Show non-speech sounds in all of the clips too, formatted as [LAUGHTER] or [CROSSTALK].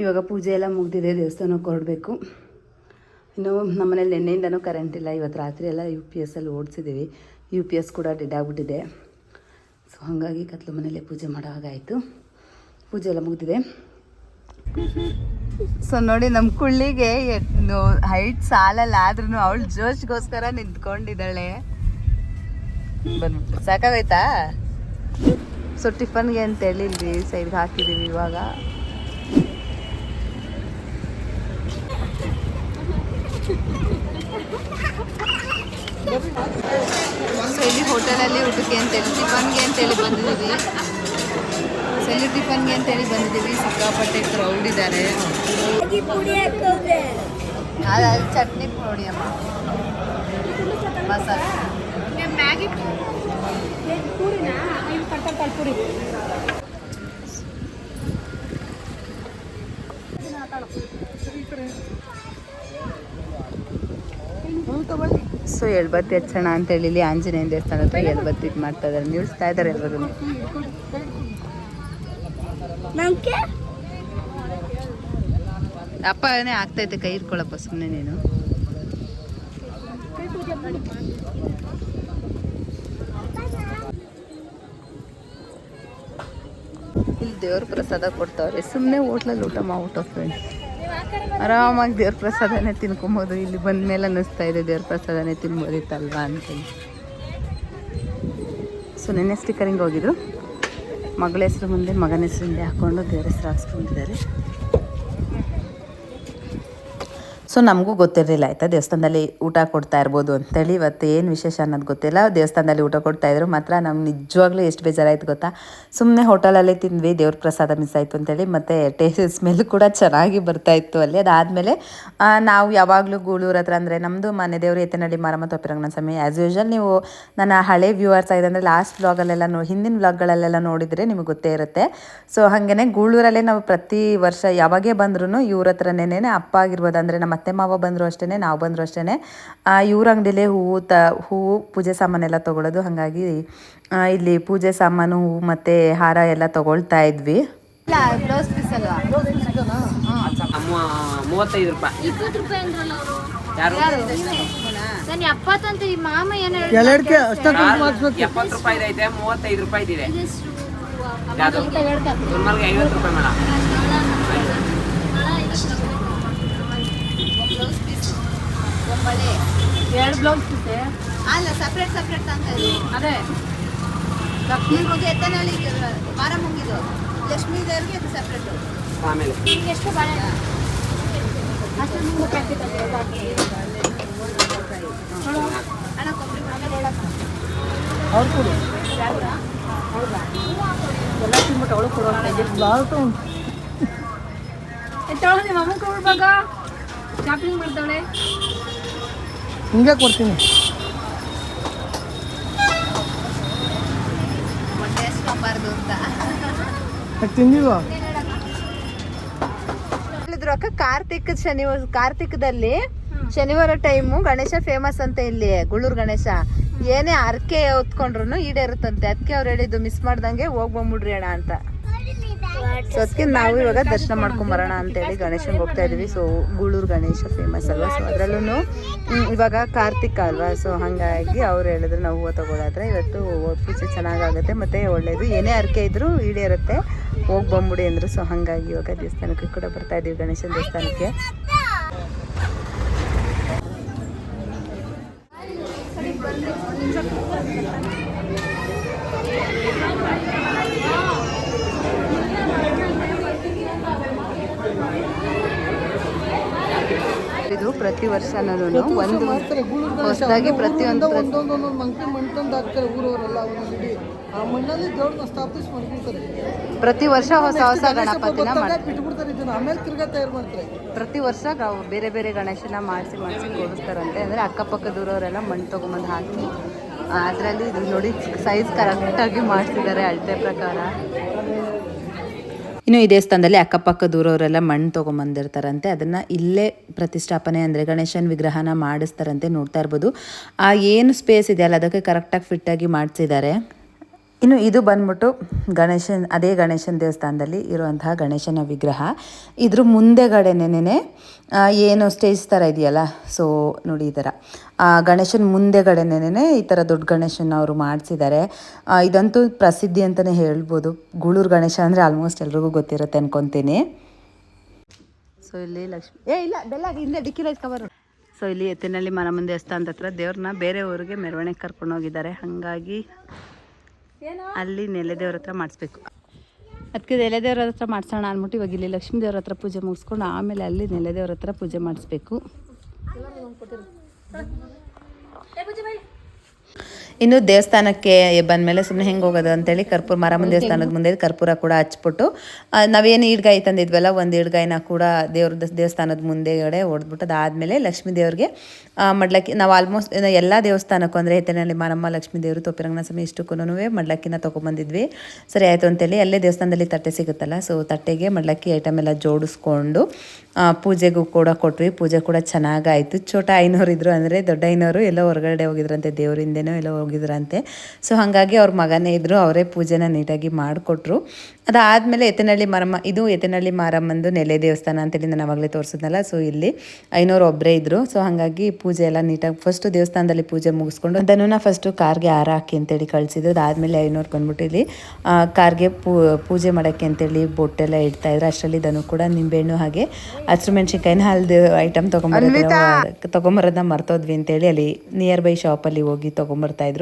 ಇವಾಗ ಪೂಜೆ ಎಲ್ಲ ಮುಗ್ದಿದೆ, ದೇವಸ್ಥಾನಕ್ಕೆ ಹೊರಡಬೇಕು. ಇನ್ನು ನಮ್ಮನೇಲಿ ನಿನ್ನೆಯಿಂದನೂ ಕರೆಂಟ್ ಇಲ್ಲ, ಇವತ್ತು ರಾತ್ರಿ ಎಲ್ಲ ಯು ಪಿ ಎಸ್ಸಲ್ಲಿ ಓಡಿಸಿದ್ದೀವಿ. ಯು ಪಿ ಎಸ್ ಕೂಡ ಡೆಡ್ ಆಗಿಬಿಟ್ಟಿದೆ. ಸೊ ಹಾಗಾಗಿ ಕತ್ಲು ಮನೆಯಲ್ಲೇ ಪೂಜೆ ಮಾಡೋ ಹಾಗಾಯಿತು ಪೂಜೆ ಎಲ್ಲ ಮುಗ್ದಿದೆ. ಸೊ ನೋಡಿ ನಮ್ಮ ಕುಳ್ಳಿಗೆ ಹೈಟ್ ಸಾಲಲ್ಲ ಆದ್ರೂ ಅವಳು ಜೋಶ್ಗೋಸ್ಕರ ನಿಂತ್ಕೊಂಡಿದ್ದಾಳೆ. ಬಂದ್ಬಿಟ್ಟು ಸಾಕಾಗೈತಾ ಸೊ ಟಿಫನ್ಗೆ ಅಂತೇಳಿ ಇಲ್ಲಿ ಸೈಡ್ಗೆ ಹಾಕಿದ್ದೀವಿ ಇವಾಗ. ಸೊ ಇಲ್ಲಿ ಹೋಟೆಲಲ್ಲಿ ಊಟಕ್ಕೆ ಅಂತೇಳಿ ಟಿಫನ್ಗೆ ಅಂತೇಳಿ ಬಂದಿದ್ದೀವಿ. ಸೊ ಇಲ್ಲಿ ಟಿಫನ್ಗೆ ಅಂತೇಳಿ ಬಂದಿದ್ದೀವಿ. ಸಿಕ್ಕಾಪಟ್ಟೆ ಕ್ರೌಡ್ ಇದ್ದಾರೆ. ಅದು ಚಟ್ನಿ ಪುಡಿ ಅಮ್ಮ. ಮಸಾಲೆ. ಸೊ ಎಳ್ಬತ್ತಿ ಹಚ್ಚೋಣ ಅಂತೇಳಿ ಇಲ್ಲಿ ಆಂಜನೇಯ ದೇವಸ್ಥಾನ ಹತ್ರ ಎಳ್ಬತ್ತಿ ಇದು ಮಾಡ್ತಾ ಇದ್ದಾರೆ ನಿಲ್ಸ್ತಾ ಇದ್ದಾರೆ ಎಲ್ಲರೂ ಅಪ್ಪ ಏನೇ ಆಗ್ತೈತೆ ಕೈ ಇಟ್ಕೊಳಪ್ಪ ಸುಮ್ಮನೆ ನೀನು. ಇಲ್ಲಿ ದೇವ್ರ ಪ್ರಸಾದ ಕೊಡ್ತಾವ್ರೆ. ಸುಮ್ಮನೆ ಹೋಟ್ಲಲ್ಲಿ ಊಟ ಮಾಡ್ಬಿಟ್ಟು ಫ್ರೆಂಡ್ಸ್ ಆರಾಮಾಗಿ ದೇವ್ರ ಪ್ರಸಾದನೇ ತಿನ್ಕೊಬೋದು. ಇಲ್ಲಿ ಬಂದ ಮೇಲೆ ಅನ್ನಿಸ್ತಾ ಇದೆ ದೇವ್ರ ಪ್ರಸಾದನೇ ತಿನ್ಬೋದಿತ್ತಲ್ವಾ ಅಂತೇಳಿ. ಸೊ ನೆನ್ನೆ ಸ್ಟಿಕರಿಂಗ್ ಹೋಗಿದ್ರು. ಮಗಳ ಹೆಸ್ರು ಮುಂದೆ, ಮಗನ ಹೆಸ್ರು ಮುಂದೆ ಹಾಕ್ಕೊಂಡು ದೇವ್ರ ಹೆಸ್ರು ಹಾಕ್ಸ್ಕೊಂಡಿದ್ದಾರೆ. ಸೊ ನಮಗೂ ಗೊತ್ತಿರಲಿಲ್ಲ. ಆಯಿತಾ? ದೇವಸ್ಥಾನದಲ್ಲಿ ಊಟ ಕೊಡ್ತಾ ಇರ್ಬೋದು ಅಂತೇಳಿ. ಇವತ್ತು ಏನು ವಿಶೇಷ ಅನ್ನೋದು ಗೊತ್ತಿಲ್ಲ. ದೇವಸ್ಥಾನದಲ್ಲಿ ಊಟ ಕೊಡ್ತಾ ಇದ್ರು ಮಾತ್ರ ನಮ್ಗೆ ನಿಜವಾಗ್ಲೂ ಎಷ್ಟು ಬೇಜಾರಾಯ್ತು ಗೊತ್ತಾ? ಸುಮ್ಮನೆ ಹೋಟೆಲಲ್ಲೇ ತಿಂದ್ವಿ. ದೇವ್ರ ಪ್ರಸಾದ ಮಿಸ್ ಆಯಿತು ಅಂತೇಳಿ. ಮತ್ತು ಟೇಸ್ಟ್ ಸ್ಮೆಲ್ ಕೂಡ ಚೆನ್ನಾಗಿ ಬರ್ತಾ ಇತ್ತು ಅಲ್ಲಿ. ಅದಾದಮೇಲೆ ನಾವು ಯಾವಾಗಲೂ ಗೂಳೂರು ಹತ್ರ ಅಂದರೆ ನಮ್ಮದು ಮನೆ ದೇವರು ಎತ್ತನಹಳ್ಳಿ ಮಾರಮ್ಮ ತೊಪ್ಪಿರಂಗನ ಸ್ವಾಮಿ. ಆ್ಯಸ್ ಯೂಶಲ್ ನೀವು ನನ್ನ ಹಳೆ ವ್ಯೂವರ್ಸ್ ಆಗಿದೆ ಅಂದರೆ ಲಾಸ್ಟ್ ವ್ಲಾಗಲ್ಲೆಲ್ಲ ನೋ, ಹಿಂದಿನ ವ್ಲಾಗ್ಗಳಲ್ಲೆಲ್ಲ ನೋಡಿದರೆ ನಿಮಗೆ ಗೊತ್ತೇ ಇರುತ್ತೆ. ಸೊ ಹಾಗೆಯೇ ಗೂಳೂರಲ್ಲೇ ನಾವು ಪ್ರತಿ ವರ್ಷ ಯಾವಾಗೇ ಬಂದ್ರೂ ಇವ್ರ ಹತ್ರನೇ ಅಪ್ಪ ಆಗಿರ್ಬೋದು ಅಂದರೆ ನಮ್ಮ ಅತ್ತೆ ಮಾವ ಬಂದರು ಅಷ್ಟೇ ನಾವು ಬಂದರು ಅಷ್ಟೇ ಇವ್ರ ಅಂಗಡಿಲೇ ಹೂವು ತ ಹೂವು ಪೂಜೆ ಸಾಮಾನೆಲ್ಲ ತೊಗೊಳೋದು. ಹಾಗಾಗಿ ಇಲ್ಲಿ ಪೂಜೆ ಸಾಮಾನು ಹೂವು ಮತ್ತು ಹಾರ ಎಲ್ಲ ತೊಗೊಳ್ತಾ ಇದ್ವಿ. ಬ್ಲೌಸ್ ಪೀಸ್ ಅಲ್ವಾ? ಮೂ- ಮೂವತ್ತೈದು ರೂಪಾಯಿ. ಒಂಬಳೆ ಎರಡು ಬ್ಲೌಸ್ ಪೀಸೆ ಅಲ್ಲ ಸಪ್ರೇಟ್ ಸಪ್ರೇಟ್ ಅಂತ ಅದೇ. ಲಕ್ಷ್ಮೀ ಹೋಗಿ ಎತ್ತನಹಳ್ಳಿ ವಾರ ಮುಗಿದು ಲಕ್ಷ್ಮೀ ದೇವ್ರಿಗೆ ಅದು ಸಪ್ರೇಟು ಆಮೇಲೆ. ಎಷ್ಟು ಬಾಳೆ? ಅಷ್ಟು ನಿಮ್ಗೆ ಪ್ಯಾಕೆಟ್ ಅಣ್ಣ ಕೊಬ್ಬರಿ ಅವ್ರು ಕೊಡು. ಎಲ್ಲ ತಿನ್ಬಿಟ್ಟು ಅವಳು ಕೊಡೋ ಬ್ಲೌಸ್ ಉಂಟು. ಎತ್ತವಳು ನಿಮ್ಮ ಅಮ್ಮ ಕೊಡ್ಬೇಕ. ಶಾಪಿಂಗ್ ಮಾಡ್ತಾಳೆ ಹಿಂಗೆ ಕೊಡ್ತೀನಿ. ತಿಂದಿಲ್ವಾ? ಹೇಳಿದ್ರು ಅಕ್ಕ, ಕಾರ್ತಿಕ್ ಶನಿವಾರ ಕಾರ್ತಿಕದಲ್ಲಿ ಶನಿವಾರ ಟೈಮು ಗಣೇಶ ಫೇಮಸ್ ಅಂತ ಇಲ್ಲಿ ಗುಳ್ಳೂರು ಗಣೇಶ. ಏನೇ ಅರ್ಕೆ ಹೊತ್ಕೊಂಡ್ರು ಈಡೇರುತ್ತಂತೆ. ಅದಕ್ಕೆ ಅವ್ರು ಹೇಳಿದ್ದು ಮಿಸ್ ಮಾಡ್ದಂಗೆ ಹೋಗ್ ಬಂದ್ಬಿಡ್ರಿ ಅಣ್ಣ ಅಂತ. ಸೊ ಅದಕ್ಕೆ ನಾವು ಇವಾಗ ದರ್ಶನ ಮಾಡ್ಕೊಂಡ್ ಬರೋಣ ಅಂತೇಳಿ ಗಣೇಶನ್ ಹೋಗ್ತಾ ಇದೀವಿ ಸೊ ಗೂಳೂರು ಗಣೇಶ ಫೇಮಸ್ ಅಲ್ವಾ? ಸೊ ಅದರಲ್ಲೂ ಇವಾಗ ಕಾರ್ತಿಕ ಅಲ್ವಾ? ಸೊ ಹಾಗಾಗಿ ಅವ್ರು ಹೇಳಿದ್ರು ನಾವು ಹೂವು ತಗೊಳಾದ್ರೆ ಇವತ್ತು ಪೂಜೆ ಚೆನ್ನಾಗಾಗುತ್ತೆ. ಮತ್ತೆ ಒಳ್ಳೆಯದು ಏನೇ ಅರ್ಕೆ ಇದ್ದರೂ ಈಡೇರುತ್ತೆ. ಹೋಗಿ ಬಂದ್ಬಿಡಿ ಅಂದ್ರು. ಸೊ ಹಾಗಾಗಿ ಇವಾಗ ದೇವಸ್ಥಾನಕ್ಕೆ ಕೂಡ ಬರ್ತಾ ಇದೀವಿ ಗಣೇಶನ ದೇವಸ್ಥಾನಕ್ಕೆ. ಇದು ಪ್ರತಿ ವರ್ಷ ಒಂದು ಹೊಸದಾಗಿ ಪ್ರತಿಯೊಂದು ಪ್ರತಿ- ಒಂದೊಂದೊಂದು ಮಂಕಿ ಮಣ್ಣು ಹಾಕ್ತಾರೆ ಊರವರೆಲ್ಲ ಒಂದೊಂದು ಆ ಮಣ್ಣಲ್ಲಿ ದೇವ್ರನ್ನ ಸ್ಥಾಪಿಸಿ ಮಾಡ್ಬಿಡ್ತಾರೆ ಪ್ರತಿ ವರ್ಷ ಹೊಸ ಹೊಸ ಗಣಪತಿನ ಬಿಟ್ಬಿಡ್ತಾರೆ ಇದನ್ನ. ಆಮೇಲೆ ತಿರ್ಗಾ ತಯಾರು ಮಾಡ್ತಾರೆ. ಪ್ರತಿ ವರ್ಷ ಬೇರೆ ಬೇರೆ ಗಣೇಶನ ಮಾಡಿಸಿ ಮಾಡಿಸಿ ಕೂಡಿಸ್ತಾರಂತೆ. ಅಂದರೆ ಅಕ್ಕಪಕ್ಕ ದೂರವರೆಲ್ಲ ಮಣ್ಣು ತೊಗೊಂಬಂದು ಹಾಕಿ ಅದರಲ್ಲಿ ಇದು ನೋಡಿ ಸೈಜ್ ಕರೆಕ್ಟಾಗಿ ಮಾಡಿಸಿದ್ದಾರೆ ಅಳತೆ ಪ್ರಕಾರ. ಇನ್ನು ಈ ದೇವಸ್ಥಾನದಲ್ಲಿ ಅಕ್ಕಪಕ್ಕ ದೂರವರೆಲ್ಲ ಮಣ್ಣು ತೊಗೊಂಬಂದಿರ್ತಾರಂತೆ. ಅದನ್ನು ಇಲ್ಲೇ ಪ್ರತಿಷ್ಠಾಪನೆ ಅಂದರೆ ಗಣೇಶನ ವಿಗ್ರಹನ ಮಾಡಿಸ್ತಾರಂತೆ ನೋಡ್ತಾ ಇರ್ಬೋದು. ಆ ಏನು ಸ್ಪೇಸ್ ಇದೆಯಲ್ಲ, ಅದಕ್ಕೆ ಕರೆಕ್ಟಾಗಿ ಫಿಟ್ಟಾಗಿ ಮಾಡಿಸಿದ್ದಾರೆ. ಇನ್ನು ಇದು ಬಂದ್ಬಿಟ್ಟು ಗಣೇಶನ್, ಅದೇ ಗಣೇಶನ ದೇವಸ್ಥಾನದಲ್ಲಿ ಇರುವಂತಹ ಗಣೇಶನ ವಿಗ್ರಹ. ಇದ್ರ ಮುಂದೆಗಡೆನೇನೆ ಏನು ಸ್ಟೇಜ್ ಥರ ಇದೆಯಲ್ಲ, ಸೊ ನೋಡಿ ಈ ಥರ ಗಣೇಶನ ಮುಂದೆಗಡೆನೇನೆ ಈ ಥರ ದೊಡ್ಡ ಗಣೇಶನ ಅವರು ಮಾಡಿಸಿದ್ದಾರೆ ಇದಂತೂ ಪ್ರಸಿದ್ಧಿ ಅಂತಲೇ ಹೇಳ್ಬೋದು. ಗುಳೂರು ಗಣೇಶ ಅಂದರೆ ಆಲ್ಮೋಸ್ಟ್ ಎಲ್ರಿಗೂ ಗೊತ್ತಿರುತ್ತೆ ಅನ್ಕೊತೀನಿ. ಸೊ ಇಲ್ಲಿ ಲಕ್ಷ್ಮಿ, ಏ ಇಲ್ಲ, ಬೆಲ್ಲ ಹಿಂದೆ ಡಿಕ್ಕಿಲ ಕವರ್ ಸೊ ಇಲ್ಲಿ ಎತ್ತಿನಲ್ಲಿ ಮಾರಮ್ಮನ ದೇವಸ್ಥಾನದ ಹತ್ರ ದೇವ್ರನ್ನ ಬೇರೆ ಊರಿಗೆ ಮೆರವಣಿಗೆ ಕರ್ಕೊಂಡು ಹೋಗಿದ್ದಾರೆ. ಹಾಗಾಗಿ ಅಲ್ಲಿ ನೆಲೆದೇವ್ರ ಹತ್ರ ಮಾಡಿಸ್ಬೇಕು. ಅದಕ್ಕೆ ನೆಲೆದೇವ್ರ ಹತ್ರ ಮಾಡಿಸೋಣ ಅಂದ್ಬಿಟ್ಟು ಇವಾಗ ಇಲ್ಲಿ ಲಕ್ಷ್ಮೀ ದೇವ್ರ ಹತ್ರ ಪೂಜೆ ಮುಗಿಸ್ಕೊಂಡು ಆಮೇಲೆ ಅಲ್ಲಿ ನೆಲೆದೇವ್ರ ಹತ್ರ ಪೂಜೆ ಮಾಡಿಸ್ಬೇಕು. ಇನ್ನು ದೇವಸ್ಥಾನಕ್ಕೆ ಬಂದ ಮೇಲೆ ಸುಮ್ಮನೆ ಹೆಂಗೆ ಹೋಗೋದು ಅಂತೇಳಿ ಕರ್ಪೂರ ಮಾರಮ್ಮನ ದೇವಸ್ಥಾನದ ಮುಂದೆ ಕರ್ಪೂರ ಕೂಡ ಹಚ್ಬಿಟ್ಟು ನಾವೇನು ಈಡ್ಗಾಯಿ ತಂದಿದ್ವಲ್ಲ, ಒಂದು ಈಡ್ಗಾಯಿನ ಕೂಡ ದೇವ್ರ ದೇವಸ್ಥಾನದ ಮುಂದೆಗಡೆ ಹೊಡೆದ್ಬಿಟ್ಟು ಅದಾದಮೇಲೆ ಲಕ್ಷ್ಮೀ ದೇವ್ರಿಗೆ ಮಡ್ಲಕ್ಕಿ, ನಾವು ಆಲ್ಮೋಸ್ಟ್ ಎಲ್ಲ ದೇವಸ್ಥಾನಕ್ಕೂ ಅಂದರೆ ಹೆತ್ತನಲ್ಲಿ ಮಾರಮ್ಮ, ಲಕ್ಷ್ಮೀ ದೇವರು ತೊಪ್ಪಿರಂಗನ ಸ್ವಾಮಿ ಇಷ್ಟಕ್ಕೂ ಮಡ್ಲಕ್ಕಿನ ತೊಗೊಂಬಂದಿದ್ವಿ. ಸರಿ ಆಯಿತು ಅಂತೇಳಿ ಅಲ್ಲೇ ದೇವಸ್ಥಾನದಲ್ಲಿ ತಟ್ಟೆ ಸಿಗುತ್ತಲ್ಲ ಸೊ ತಟ್ಟೆಗೆ ಮಡ್ಲಕ್ಕಿ ಐಟಮ್ ಎಲ್ಲ ಜೋಡಿಸ್ಕೊಂಡು ಪೂಜೆಗೂ ಕೂಡ ಕೊಟ್ವಿ. ಪೂಜೆ ಕೂಡ ಚೆನ್ನಾಗಾಯಿತು. ಚೋಟ ಐನೋರು ಇದ್ರು ಅಂದರೆ ದೊಡ್ಡ ಐನೋರು, ಎಲ್ಲೋ ಹೊರಗಡೆ ಹೋಗಿದ್ರಂತೆ ದೇವರಿಂದೇನೋ, ಎಲ್ಲೋ ಹೋಗಿದ್ರಂತೆ. ಸೊ ಹಾಗಾಗಿ ಅವ್ರ ಮಗನೇ ಇದ್ದರು ಅವರೇ ಪೂಜೆನ ನೀಟಾಗಿ ಮಾಡಿಕೊಟ್ರು. ಅದಾದಮೇಲೆ ಎತ್ತನಹಳ್ಳಿ ಮಾರಮ್ಮ ಇದು ಎತ್ತನಹಳ್ಳಿ ಮಾರಮ್ಮಂದು ನೆಲೆ ದೇವಸ್ಥಾನ ಅಂತೇಳಿ ನಾನು ಆವಾಗಲೇ ತೋರಿಸಿದ್ನಲ್ಲ ಸೊ ಇಲ್ಲಿ ಐನೂರು ಒಬ್ಬರೇ ಇದ್ದರು ಸೊ ಹಾಗಾಗಿ ಪೂಜೆ ಎಲ್ಲ ನೀಟಾಗಿ ಫಸ್ಟು ದೇವಸ್ಥಾನದಲ್ಲಿ ಪೂಜೆ ಮುಗಿಸ್ಕೊಂಡು ಅದನ್ನು ಫಸ್ಟು ಕಾರ್ಗೆ ಹಾರ ಹಾಕಿ ಅಂತೇಳಿ ಕಳಿಸಿದ್ರು ಅದಾದಮೇಲೆ ಐನೂರು ಬಂದ್ಬಿಟ್ಟು ಇಲ್ಲಿ ಕಾರ್ಗೆ ಪೂಜೆ ಮಾಡೋಕ್ಕೆ ಅಂತೇಳಿ ಬೊಟ್ಟೆಲ್ಲ ಇಡ್ತಾ ಇದ್ರು. ಅಷ್ಟರಲ್ಲಿ ದನು ಕೂಡ ನಿಂಬೆಹಣ್ಣು ಹಾಗೆ ಹಸಿರು ಮೆಣಸಿನ್ಕಾಯಿನ ಹಲ್ದು ಐಟಮ್ ತೊಗೊಂಬರೋದು ತೊಗೊಂಬರೋದನ್ನ ಮರ್ತೋದ್ವಿ ಅಂತೇಳಿ ಅಲ್ಲಿ ನಿಯರ್ ಬೈ ಶಾಪಲ್ಲಿ ಹೋಗಿ ತೊಗೊಂಬರ್ತಾ ಇದ್ರು.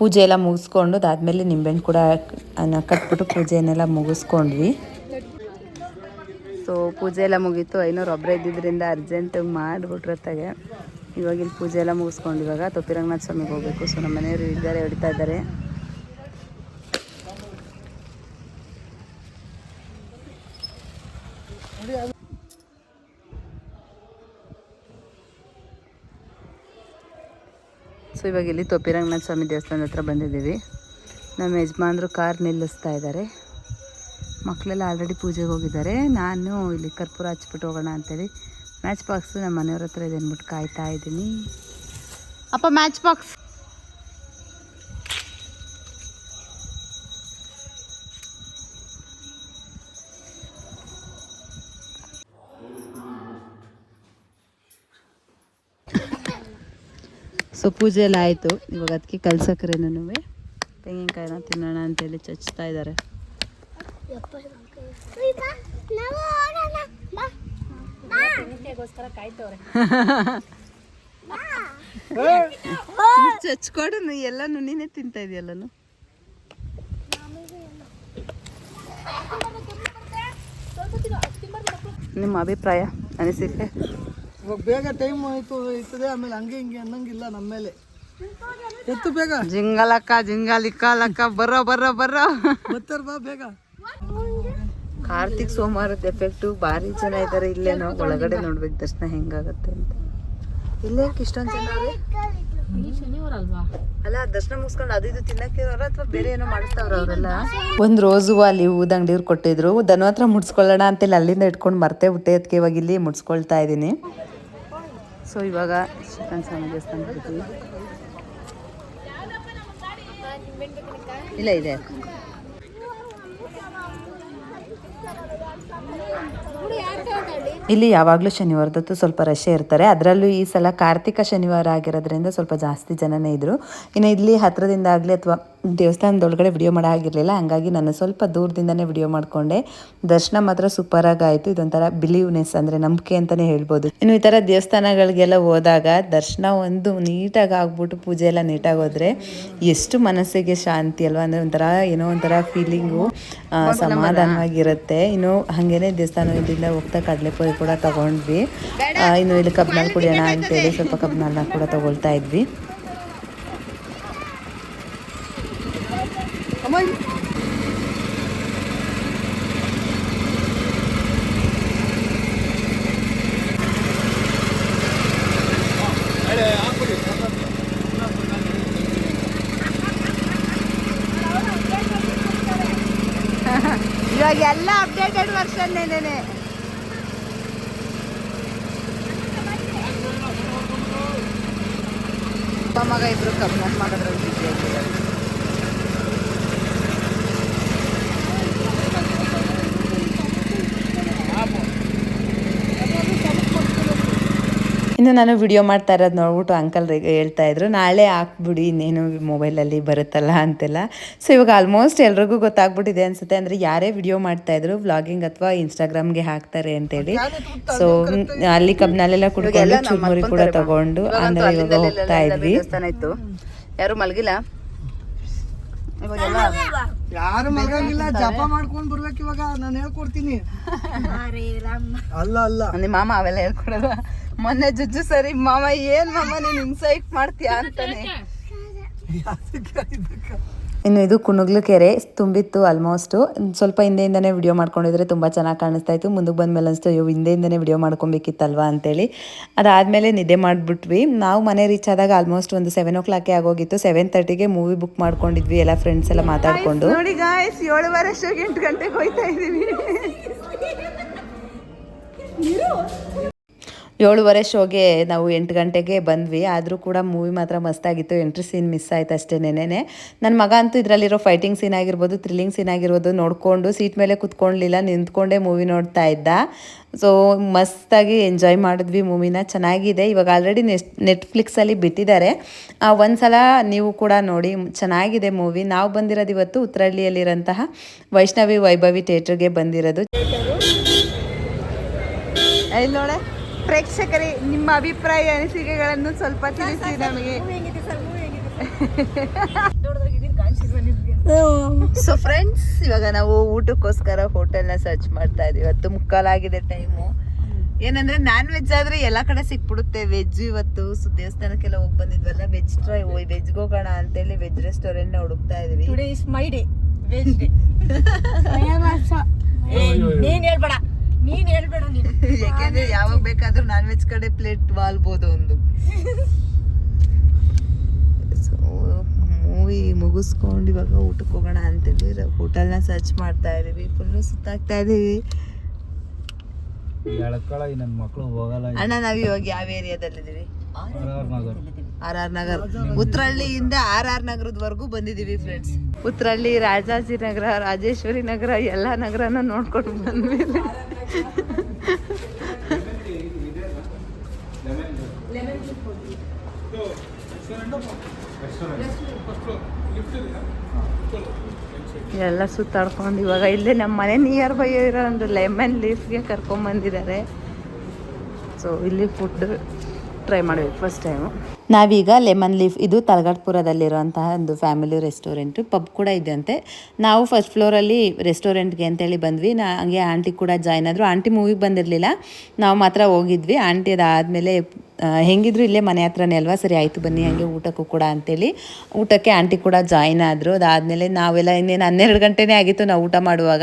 ಪೂಜೆ ಎಲ್ಲ ಮುಗಿಸ್ಕೊಂಡು ಅದಾದಮೇಲೆ ನಿಂಬೆಹಣ್ಣು ಕೂಡ ಕಟ್ಬಿಟ್ಟು ಪೂಜೆನೆಲ್ಲ ಮುಗಿಸ್ಕೊಂಡ್ವಿ. ಸೊ ಪೂಜೆ ಎಲ್ಲ ಮುಗೀತು. ಐನೂರು ಒಬ್ಬರೇ ಇದ್ದಿದ್ದರಿಂದ ಅರ್ಜೆಂಟ್ ಮಾಡಿಬಿಟ್ರತ್ತಾಗೆ. ತಗೆ ಇವಾಗ ಇಲ್ಲಿ ಪೂಜೆ ಎಲ್ಲ ಮುಗಿಸ್ಕೊಂಡು ಇವಾಗ ತೊಪ್ಪಿರಂಗನಾಥ ಸ್ವಾಮಿಗೆ ಹೋಗಬೇಕು. ಸೊ ನಮ್ಮ ಮನೆಯವರು ಇದ್ದಾರೆ, ಹೊಡಿತಾ ಇದ್ದಾರೆ. ಸೊ, ಇವಾಗ ಇಲ್ಲಿ ತೊಪ್ಪಿರಂಗನಾಥ ಸ್ವಾಮಿ ದೇವಸ್ಥಾನದ ಹತ್ರ ಬಂದಿದ್ದೀವಿ. ನಮ್ಮ ಯಜಮಾನ್ರು ಕಾರ್ ನಿಲ್ಲಿಸ್ತಾ ಇದ್ದಾರೆ. ಮಕ್ಕಳೆಲ್ಲ ಆಲ್ರೆಡಿ ಪೂಜೆಗೆ ಹೋಗಿದ್ದಾರೆ. ನಾನು ಇಲ್ಲಿ ಕರ್ಪೂರ ಹಚ್ಬಿಟ್ಟು ಹೋಗೋಣ ಅಂತೇಳಿ. ಮ್ಯಾಚ್ ಬಾಕ್ಸು ನಮ್ಮ ಮನೆಯವ್ರ ಹತ್ರ ಇದೆ ಅಂದ್ಬಿಟ್ಟು ಕಾಯ್ತಾ ಇದ್ದೀನಿ. ಅಪ್ಪ ಮ್ಯಾಚ್ ಬಾಕ್ಸ್ ಸೊ ಪೂಜೆ ಎಲ್ಲ ಆಯಿತು. ಇವಾಗ ಅದಕ್ಕೆ ಕಲ್ಸಕ್ರೇನೂ ತೆಂಗಿನಕಾಯಿನ ತಿನ್ನೋಣ ಅಂತೇಳಿ ಚಚ್ತಾ ಇದ್ದಾರೆ [LAUGHS] ಚಚ್ಕೊಡು ಎಲ್ಲಾನು ನೀನೇ ತಿಂತಾ ಇದೆಯಲ್ಲನು ನಿಮ್ಮ ಅಭಿಪ್ರಾಯ ಅನಿಸಿಕೆ? ಇವಾಗ ಬೇಗ ಟೈಮ್ ಆಯ್ತು ಇರ್ತದೆ ಆಮೇಲೆ ಹಂಗೆ ಹಿಂಗೆ ಅನ್ನಂಗಿಲ್ಲ ನಮ್ಮ ಮೇಲೆ. ಎತ್ತು ಬೇಗ. ಜಿಂಗಲಕ್ಕ ಜಿಂಗಾಲಿಕ್ಕ ಲಕ್ಕ ಬರೋ ಬರೋ ಬರೋ. ಬರ್ತಾರ ಬಾ ಬೇಗ. ಕಾರ್ತಿಕ್ ಸೋಮವಾರದ ಎಫೆಕ್ಟು ಭಾರಿ ಜನ ಇದ್ದಾರೆ ನಾವು ಒಳಗಡೆ ನೋಡ್ಬೇಕು ದರ್ಶನ ಹೆಂಗಾಗತ್ತೆ ಅಂತ. ಇಲ್ಲೇ ಇಷ್ಟೊಂದು ಜನ ಅವ್ರೆ? ಅಲ್ಲ ದರ್ಶನ ಮುಗಿಸ್ಕೊಂಡು ಅದು ಇದು ತಿನ್ನಕ್ಕಿರೋರ ಅಥವಾ ಬೇರೆ ಏನೋ ಮಾಡಿಸ್ತಾವ್ರ ಅವರೆಲ್ಲ? ಒಂದು ರೋಸು ಅಲ್ಲಿ ಹೂದಂಗಡಿಯವ್ರು ಕೊಟ್ಟಿದ್ರು. ದನ ಹತ್ರ ಮುಡ್ಸ್ಕೊಳ್ಳೋಣ ಅಂತೇಳಿ ಅಲ್ಲಿಂದ ಇಟ್ಕೊಂಡು ಮರ್ತೇ ಬಿಟ್ಟೆ. ಅದಕ್ಕೆ ಇವಾಗ ಇಲ್ಲಿ ಮುಡ್ಸ್ಕೊಳ್ತಾ ಇದ್ದೀನಿ. ಸೊ ಇವಾಗ ಚಿಕನ್ ಸ್ವಾಮಿ ದೇವಸ್ಥಾನ ಇಲ್ಲ ಇದೆ. ಇಲ್ಲಿ ಯಾವಾಗಲೂ ಶನಿವಾರದತ್ತು ಸ್ವಲ್ಪ ರಶ್ ಇರ್ತಾರೆ. ಅದರಲ್ಲೂ ಈ ಸಲ ಕಾರ್ತಿಕ ಶನಿವಾರ ಆಗಿರೋದ್ರಿಂದ ಸ್ವಲ್ಪ ಜಾಸ್ತಿ ಜನನೇ ಇದ್ದರು ಇನ್ನು ಇಲ್ಲಿ ಹತ್ತಿರದಿಂದ ಆಗಲಿ ಅಥವಾ ದೇವಸ್ಥಾನದೊಳಗಡೆ ವಿಡಿಯೋ ಮಾಡೋ ಆಗಿರಲಿಲ್ಲ ಹಂಗಾಗಿ ನಾನು ಸ್ವಲ್ಪ ದೂರದಿಂದನೇ ವಿಡಿಯೋ ಮಾಡಿಕೊಂಡೆ. ದರ್ಶನ ಮಾತ್ರ ಸೂಪರಾಗಿ ಆಯಿತು. ಇದೊಂಥರ ಬಿಲೀವ್ನೆಸ್ ಅಂದರೆ ನಂಬಿಕೆ ಅಂತಲೇ ಹೇಳ್ಬೋದು. ಇನ್ನು ಈ ಥರ ದೇವಸ್ಥಾನಗಳಿಗೆಲ್ಲ ಹೋದಾಗ ದರ್ಶನ ಒಂದು ನೀಟಾಗಿ ಆಗ್ಬಿಟ್ಟು ಪೂಜೆ ಎಲ್ಲ ನೀಟಾಗಿ ಹೋದರೆ ಎಷ್ಟು ಮನಸ್ಸಿಗೆ ಶಾಂತಿ ಅಲ್ವಾ? ಅಂದರೆ ಒಂಥರ ಏನೋ ಒಂಥರ ಫೀಲಿಂಗು ಸಮಾಧಾನವಾಗಿರುತ್ತೆ. ಇನ್ನು ಹಾಗೇನೆ ದೇವಸ್ಥಾನದಿಂದ ಹೋಗ್ತಾ ಕಡಲೆಪುರಿ ಕೂಡ ತಗೊಂಡ್ವಿ. ಇನ್ನು ಇಲ್ಲಿ ಕಬ್ನಾಲ್ ಕುಡಿಯೋಣ ಅಂತೇಳಿ ಸ್ವಲ್ಪ ಕಬ್ನಾಲ್ನ ಕೂಡ ತಗೊಳ್ತಾ ಇದ್ವಿ. ಇವಾಗ ಎಲ್ಲ ಅಪ್ಡೇಟೆಡ್ ವರ್ಷನ್ ಏನೇನೆ ಅಪ್ಪ ಮಗ ಇಬ್ರು ಕಬ್ನಾಲ್ ಮಾಡೋದ್ರಲ್ಲಿ ಬಿಸಿ ಆಗಿದ್ದಾರೆ. ಇನ್ನು ನಾನು ವಿಡಿಯೋ ಮಾಡ್ತಾ ಇರೋದು ನೋಡ್ಬಿಟ್ಟು ಅಂಕಲ್ ಹೇಳ್ತಾ ಇದ್ರು ನಾಳೆ ಹಾಕ್ಬಿಡಿ ಇನ್ನೇನು ಮೊಬೈಲಲ್ಲಿ ಬರುತ್ತಲ್ಲ ಅಂತೆಲ್ಲ. ಸೊ ಇವಾಗ ಆಲ್ಮೋಸ್ಟ್ ಎಲ್ರಿಗೂ ಗೊತ್ತಾಗ್ಬಿಟ್ಟಿದೆ ಅನ್ಸುತ್ತೆ. ಅಂದರೆ ಯಾರೇ ವಿಡಿಯೋ ಮಾಡ್ತಾ ಇದ್ರು ವ್ಲಾಗಿಂಗ್ ಅಥವಾ ಇನ್ಸ್ಟಾಗ್ರಾಮ್ಗೆ ಹಾಕ್ತಾರೆ ಅಂತೇಳಿ. ಸೊ ಅಲ್ಲಿ ಕಬ್ನಲ್ಲೆಲ್ಲ ಕುಡ್ಕೊಂಡು ಚುರ್ಮುರಿ ಕೂಡ ತಗೊಂಡು ಅಂದ್ರೆ ಇವಾಗ ಹೋಗ್ತಾ ಇದ್ವಿ. ಯಾರು ಮಲಗಿಲ್ಲ? ಯಾರು ಮಗಂಗಿಲ್ಲ ಜಪ ಮಾಡ್ಕೊಂಡ್ ಬರ್ಬೇಕು ಇವಾಗ ನಾನು ಹೇಳ್ಕೊಡ್ತೀನಿ. ಅಲ್ಲ ಅಲ್ಲ. ನಿಮ್ಮ ಮಾಮ ಅವೆಲ್ಲ ಹೇಳ್ಕೊಡೋದು ಮೊನ್ನೆ ಜುಜ್ಜು ಸರಿ ಮಾಮ ಏನ್ ಮಾಮ ನೀನ್ ಇನ್ಸೈಟ್ ಮಾಡ್ತೀಯಾ ಅಂತಾನೆ. ಇನ್ನು ಇದು ಕುಣುಗ್ಲು ಕೆರೆ ತುಂಬಿತ್ತು ಆಲ್ಮೋಸ್ಟ್ ಸ್ವಲ್ಪ ಹಿಂದೆಯಿಂದನೇ ವಿಡಿಯೋ ಮಾಡ್ಕೊಂಡಿದ್ರೆ ತುಂಬ ಚೆನ್ನಾಗಿ ಕಾಣಿಸ್ತಾ ಇತ್ತು. ಮುಂದಕ್ಕೆ ಬಂದ್ಮೇಲೆ ಅನಿಸ್ತು ಅಯ್ಯೋ ಹಿಂದೆಯಿಂದನೇ ವಿಡಿಯೋ ಮಾಡ್ಕೊಬೇಕಿತ್ತಲ್ವಾ ಅಂತೇಳಿ. ಅದಾದಮೇಲೆ ನಿದ್ದೆ ಮಾಡಿಬಿಟ್ವಿ. ನಾವು ಮನೆ ರೀಚ್ ಆದಾಗ ಆಲ್ಮೋಸ್ಟ್ ಒಂದು ಸೆವೆನ್ ಓ ಕ್ಲಾಕೇ ಆಗೋಗಿತ್ತು. ಸೆವೆನ್ ತರ್ಟಿಗೆ ಮೂವಿ ಬುಕ್ ಮಾಡ್ಕೊಂಡಿದ್ವಿ ಎಲ್ಲ ಫ್ರೆಂಡ್ಸ್ ಎಲ್ಲ ಮಾತಾಡಿಕೊಂಡು. ನೋಡಿ ಗಾಯ್ಸ್ ಏಳುವರೆ ಅಷ್ಟೊಗೆ ಎಂಟು ಗಂಟೆಗೆ ಹೋಯ್ತಾ ಇದೀವಿ ಏಳುವರೆ ಶೋಗೆ ನಾವು ಎಂಟು ಗಂಟೆಗೆ ಬಂದ್ವಿ. ಆದರೂ ಕೂಡ ಮೂವಿ ಮಾತ್ರ ಮಸ್ತಾಗಿತ್ತು. ಎಂಟ್ರಿ ಸೀನ್ ಮಿಸ್ ಆಯ್ತು ಅಷ್ಟೇ ನೆನೆನೆ. ನನ್ನ ಮಗ ಅಂತೂ ಇದರಲ್ಲಿರೋ ಫೈಟಿಂಗ್ ಸೀನ್ ಆಗಿರ್ಬೋದು ಥ್ರಿಲ್ಲಿಂಗ್ ಸೀನ್ ಆಗಿರ್ಬೋದು ನೋಡಿಕೊಂಡು ಸೀಟ್ ಮೇಲೆ ಕುತ್ಕೊಳ್ಳಿಲ್ಲ ನಿಂತ್ಕೊಂಡೇ ಮೂವಿ ನೋಡ್ತಾ ಇದ್ದ. ಸೊ ಮಸ್ತಾಗಿ ಎಂಜಾಯ್ ಮಾಡಿದ್ವಿ ಮೂವಿನ. ಚೆನ್ನಾಗಿದೆ. ಇವಾಗ ಆಲ್ರೆಡಿ ನೆಸ್ಟ್ ನೆಟ್ಫ್ಲಿಕ್ಸಲ್ಲಿ ಬಿಟ್ಟಿದ್ದಾರೆ. ಒಂದು ಸಲ ನೀವು ಕೂಡ ನೋಡಿ, ಚೆನ್ನಾಗಿದೆ ಮೂವಿ. ನಾವು ಬಂದಿರೋದು ಇವತ್ತು ಉತ್ತರಹಳ್ಳಿಯಲ್ಲಿರೋಂತಹ ವೈಷ್ಣವಿ ವೈಭವಿ ಥಿಯೇಟ್ರಿಗೆ ಬಂದಿರೋದು. ಪ್ರೇಕ್ಷಕರೇ ನಿಮ್ಮ ಅಭಿಪ್ರಾಯ ಅನಿಸಿಕೆಗಳನ್ನು ಸ್ವಲ್ಪ ತಿಳಿಸಿ ನಮಗೆ. ಸೊ [LAUGHS] ಫ್ರೆಂಡ್ಸ್ ಇವಾಗ ನಾವು ಊಟಕ್ಕೋಸ್ಕರ ಹೋಟೆಲ್ನ ಸರ್ಚ್ ಮಾಡ್ತಾ ಇದೀವಿ ಇವತ್ತು ಮುಕ್ಕಾಲಾಗಿದೆ ಟೈಮು ಏನಂದ್ರೆ ನಾನ್ ವೆಜ್ ಆದ್ರೆ ಎಲ್ಲ ಕಡೆ ಸಿಕ್ಬಿಡುತ್ತೆ. ವೆಜ್ ಇವತ್ತು ಸೊ ದೇವಸ್ಥಾನಕ್ಕೆಲ್ಲ ಹೋಗಿ ಬಂದಿದ್ವಲ್ಲ ವೆಜ್ ಟ್ರೈ ವೆಜ್ಗೆ ಹೋಗೋಣ ಅಂತೇಳಿ ವೆಜ್ ರೆಸ್ಟೋರೆಂಟ್ನ ಹುಡುಕ್ತಾ ಇದೀವಿ today is my day veg day ನೀನ್ ಹೇಳ್ಬೇಡ. ನೀನ್ ಹೇಳ್ಬೇಡ ನೀನು. ಯಾಕೆಂದ್ರೆ ಯಾವಾಗ ಬೇಕಾದ್ರೂ ನಾನ್ ವೆಜ್ ಕಡೆ ಪ್ಲೇಟ್ ವಾಲ್ಬೋದು ಒಂದು. [LAUGHS] ಸೊ ಮೂವಿ ಮುಗಿಸ್ಕೊಂಡು ಇವಾಗ ಊಟಕ್ಕೆ ಹೋಗೋಣ ಅಂತೇಳಿ ಹೋಟೆಲ್ನ ಸರ್ಚ್ ಮಾಡ್ತಾ ಇದೀವಿ. ಫುಲ್ಲು ಸುತ್ತಾಗ್ತಾ ಇದೀವಿ. ನನ್ನ ಮಕ್ಕಳು ಹೋಗಲ್ಲ ಅಣ್ಣ ನಾವ್ ಇವಾಗ ಯಾವ ಏರಿಯಾದಲ್ಲಿ ಇದ್ದೀವಿ ಆರ್ ಆರ್ ನಗರ್. ಉತ್ತರಹಳ್ಳಿಯಿಂದ ಆರ್ ಆರ್ ನಗರದವರೆಗೂ ಬಂದಿದೀವಿ ಫ್ರೆಂಡ್ಸ್ ಪುತ್ತ್ರಹಳ್ಳಿ ರಾಜಾಜಿ ನಗರ ರಾಜೇಶ್ವರಿ ನಗರ ಎಲ್ಲ ನಗರನ ನೋಡ್ಕೊಂಡು ಬಂದ್ಮೇಲೆ [LAUGHS] ಎಲ್ಲ ಸುತ್ತಾಡ್ಕೊಂಡು ಇವಾಗ ಇಲ್ಲೇ ನಮ್ಮ ಮನೆ ನಿಯರ್ ಬೈ ಇರೋ ಒಂದು ಲೆಮನ್ ಲೀಫ್ಗೆ ಕರ್ಕೊಂಬಂದಿದ್ದಾರೆ. ಸೊ ಇಲ್ಲಿ ಫುಡ್ ಟ್ರೈ ಮಾಡಬೇಕು ಫಸ್ಟ್ ಟೈಮು ನಾವೀಗ ಲೆಮನ್ ಲೀಫ್, ಇದು ತಲಗಟ್ಪುರದಲ್ಲಿರುವಂತಹ ಒಂದು ಫ್ಯಾಮಿಲಿ ರೆಸ್ಟೋರೆಂಟು. ಪಬ್ ಕೂಡ ಇದೆ ಅಂತೆ. ನಾವು ಫಸ್ಟ್ ಫ್ಲೋರಲ್ಲಿ ರೆಸ್ಟೋರೆಂಟ್ಗೆ ಅಂತೇಳಿ ಬಂದ್ವಿ. ನಾ, ಹಂಗೆ ಆಂಟಿ ಕೂಡ ಜಾಯ್ನ್ ಆದರು. ಆಂಟಿ ಮೂವಿಗೆ ಬಂದಿರಲಿಲ್ಲ. ನಾವು ಮಾತ್ರ ಹೋಗಿದ್ವಿ. ಆಂಟಿ ಅದಾದಮೇಲೆ ಹೆಂಗಿದ್ರು ಇಲ್ಲೇ ಮನೆ ಹತ್ರನೇ ಅಲ್ವಾ? ಸರಿ, ಆಯಿತು ಬನ್ನಿ, ಹಂಗೆ ಊಟಕ್ಕೂ ಕೂಡ ಅಂತೇಳಿ. ಊಟಕ್ಕೆ ಆಂಟಿ ಕೂಡ ಜಾಯ್ನ್ ಆದರು. ಅದಾದಮೇಲೆ ನಾವೆಲ್ಲ ಇನ್ನೇನು ಹನ್ನೆರಡು ಗಂಟೆನೇ ಆಗಿತ್ತು ನಾವು ಊಟ ಮಾಡುವಾಗ.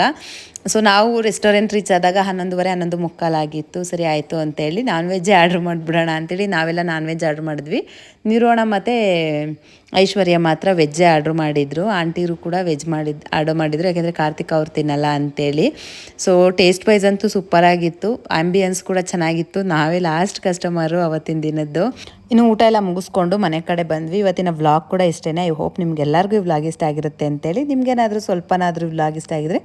ಸೊ, ನಾವು ರೆಸ್ಟೋರೆಂಟ್ ರೀಚ್ ಆದಾಗ ಹನ್ನೊಂದುವರೆ, ಹನ್ನೊಂದು ಮುಕ್ಕಾಲಾಗಿತ್ತು ಸರಿ, ಆಯಿತು ಅಂತೇಳಿ ನಾನ್ ವೆಜ್ಜೇ ಆರ್ಡ್ರ್ ಮಾಡಿಬಿಡೋಣ ಅಂತೇಳಿ ನಾವೆಲ್ಲ ನಾನ್ ವೆಜ್ ಆರ್ಡ್ರ್ ಮಾಡಿದ್ವಿ. ನಿರೋಣ ಮತ್ತು ಐಶ್ವರ್ಯ ಮಾತ್ರ ವೆಜ್ಜೇ ಆರ್ಡ್ರ್ ಮಾಡಿದರು. ಆಂಟಿರು ಕೂಡ ವೆಜ್ ಮಾಡಿದ್, ಆರ್ಡರ್ ಮಾಡಿದ್ರು. ಯಾಕೆಂದರೆ ಕಾರ್ತಿಕ್ ಅವ್ರು ತಿನ್ನಲ್ಲ ಅಂತೇಳಿ. ಸೊ ಟೇಸ್ಟ್ ವೈಸ್ ಅಂತೂ ಸೂಪರಾಗಿತ್ತು ಆಂಬಿಯನ್ಸ್ ಕೂಡ ಚೆನ್ನಾಗಿತ್ತು. ನಾವೇ ಲಾಸ್ಟ್ ಕಸ್ಟಮರು ಅವತ್ತಿನ ದಿನದ್ದು. ಇನ್ನು ಊಟ ಎಲ್ಲ ಮುಗಿಸ್ಕೊಂಡು ಮನೆ ಕಡೆ ಬಂದ್ವಿ. ಇವತ್ತಿನ ವ್ಲಾಗ್ ಕೂಡ ಇಷ್ಟೇ ಐ ಹೋಪ್ ನಿಮ್ಗೆಲ್ಲರಿಗೂ ಈ ವ್ಲಾಗ್ ಇಷ್ಟ ಆಗಿರುತ್ತೆ ಅಂತೇಳಿ. ನಿಮ್ಗೇನಾದರೂ ಸ್ವಲ್ಪನಾದರೂ ವ್ಲಾಗ್ ಇಷ್ಟ ಆಗಿದ್ರೆ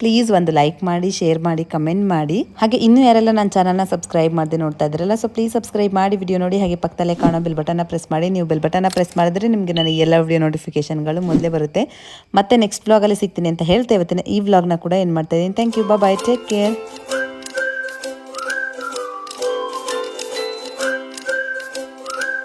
ಪ್ಲೀಸ್ ಒಂದು ಲೈಕ್ ಮಾಡಿ ಶೇರ್ ಮಾಡಿ ಕಮೆಂಟ್ ಮಾಡಿ. ಹಾಗೆ ಇನ್ನೂ ಯಾರೆಲ್ಲ ನನ್ನ ಚಾನಲ್ನ ಸಬ್ಸ್ಕ್ರೈಬ್ ಮಾಡದೆ ನೋಡ್ತಾ ಇದ್ರಲ್ಲ ಸೊ ಪ್ಲೀಸ್ ಸಬ್ಸ್ಕ್ರೈಬ್ ಮಾಡಿ ವಿಡಿಯೋ ನೋಡಿ, ಹಾಗೆ ಪಕ್ಕದಲ್ಲೇ ಕಾಣೋ ಬೆಲ್ ಬಟನ್ನ ಪ್ರೆಸ್ ಮಾಡಿ. ನೀವು ಬೆಲ್ ಬಟನ್ನ ಪ್ರೆಸ್ ಮಾಡಿದ್ರೆ ನಿಮಗೆ ನನಗೆ ಎಲ್ಲ ವಿಡಿಯೋ ನೋಟಿಫಿಕೇಶನ್ಗಳು ಮೊದಲೇ ಬರುತ್ತೆ. ಮತ್ತೆ ನೆಕ್ಸ್ಟ್ ಬ್ಲಾಗಲ್ಲಿ ಸಿಗ್ತೀನಿ ಅಂತ ಹೇಳ್ತಾ ಇವತ್ತಿನ ಈ ವ್ಲಾಗ್ನ ಕೂಡ ಏನು ಮಾಡ್ತಾ ಇದ್ದೀನಿ. Thank you bye take care